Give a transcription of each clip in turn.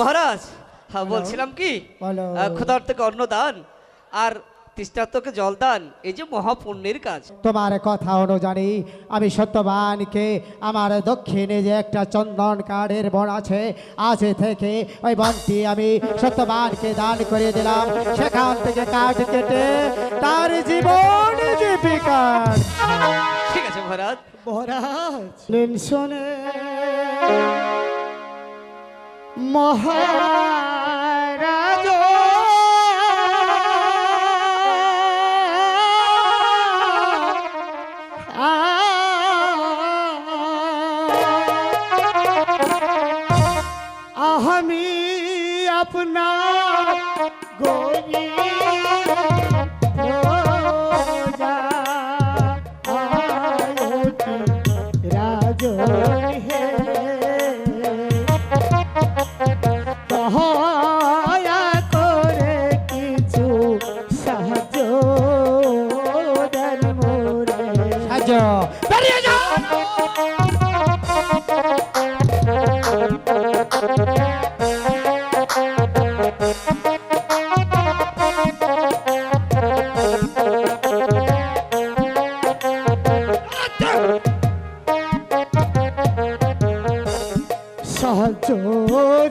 মহারাজ হ্যাঁ বলছিলাম কি বলো। আহ, ক্ষুধার্তকে অন্নদান আর তৃষ্ণার্তকে জলদান এই যে মহাপুণ্যের কাজ। তোমার কথা অনুযায়ী আমি সত্যবানকে আমার দক্ষিণে যে একটা চন্দন কাঠের বন আছে আজ থেকে ওই বনটি আমি সত্যবানকে দান করে দিলাম। সেখান থেকে কাঠ কেটে তার জীবন জীবিকার ঠিক আছে মহারাজ। মহারাজ মহারাজ। আমি আপনা গরি দয়া করে কিছু সাহায্য দেন মোরে। সাহায্য। বেরিয়ে যাও!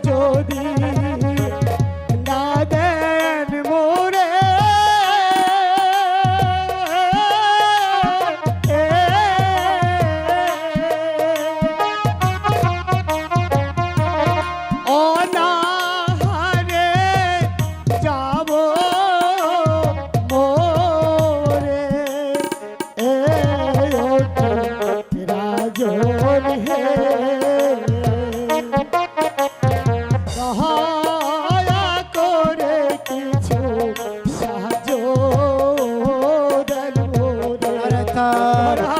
যদি না দেন মোরে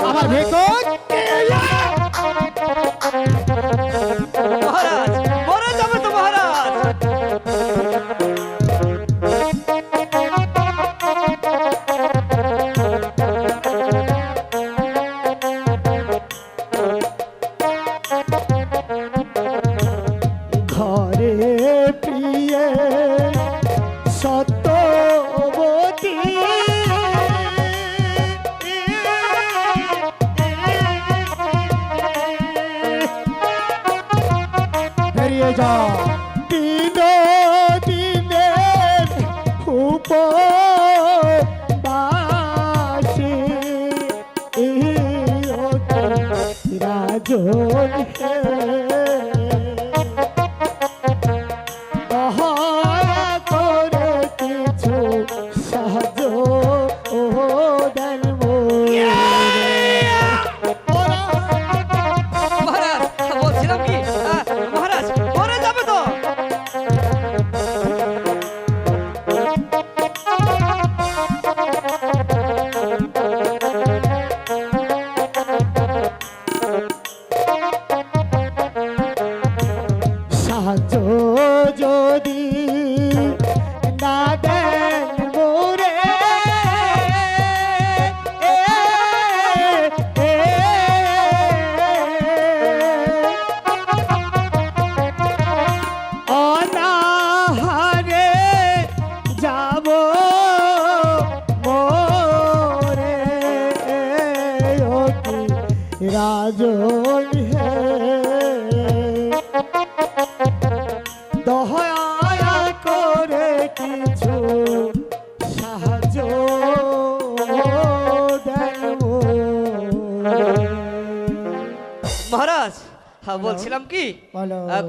আমার ভিক্ষুক বেরিয়ে দিন দিনের উপবাসী রাজন সাহায্য যদি না দেন মোরে অনাহারে যাব মোরে অতি বলছিলাম কি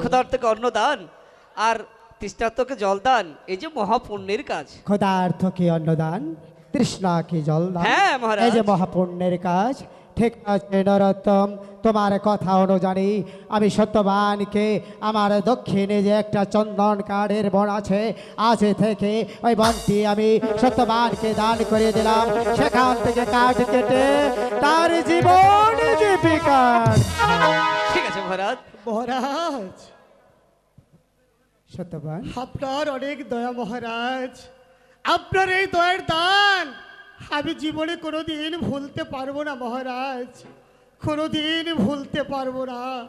ক্ষুধার্তকে অন্নদান আর জল দান এই যে মহাপুণ্যের কাজ। ক্ষুধার্থ কি অন্নদান তৃষ্ণা কি জলদান। হ্যাঁ, মহারাজ। এই যে মহাপুণ্যের কাজ ঠিক আছে নরোত্তম তোমার কথা অনুযায়ী আমি সত্যবানকে আমার দক্ষিণে যে একটা চন্দন কাঠের বন আছে আছে থেকে ওই বনটি আমি সত্যবানকে দান করে দিলাম। সেখান থেকে কাঠ কেটে তার জীবন আছে মহারাজ। মহারাজ। সত্যবান। আপনার অনেক দয়া মহারাজ। আপনার এই দয়ার দান আমি জীবনে কোনোদিন ভুলতে পারব না মহারাজ। কোনোদিন ভুলতে পারব না।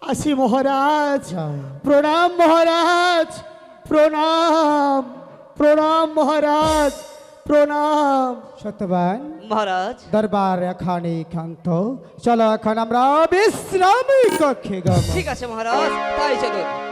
আসি মহারাজ। প্রণাম মহারাজ। প্রণাম। প্রণাম মহারাজ। প্রণাম। সত্যবান। মহারাজ। দরবার এখানে ক্ষান্ত চলো এখন আমরা বিশ্রাম কক্ষে গম। ঠিক আছে মহারাজ তাই চলুন।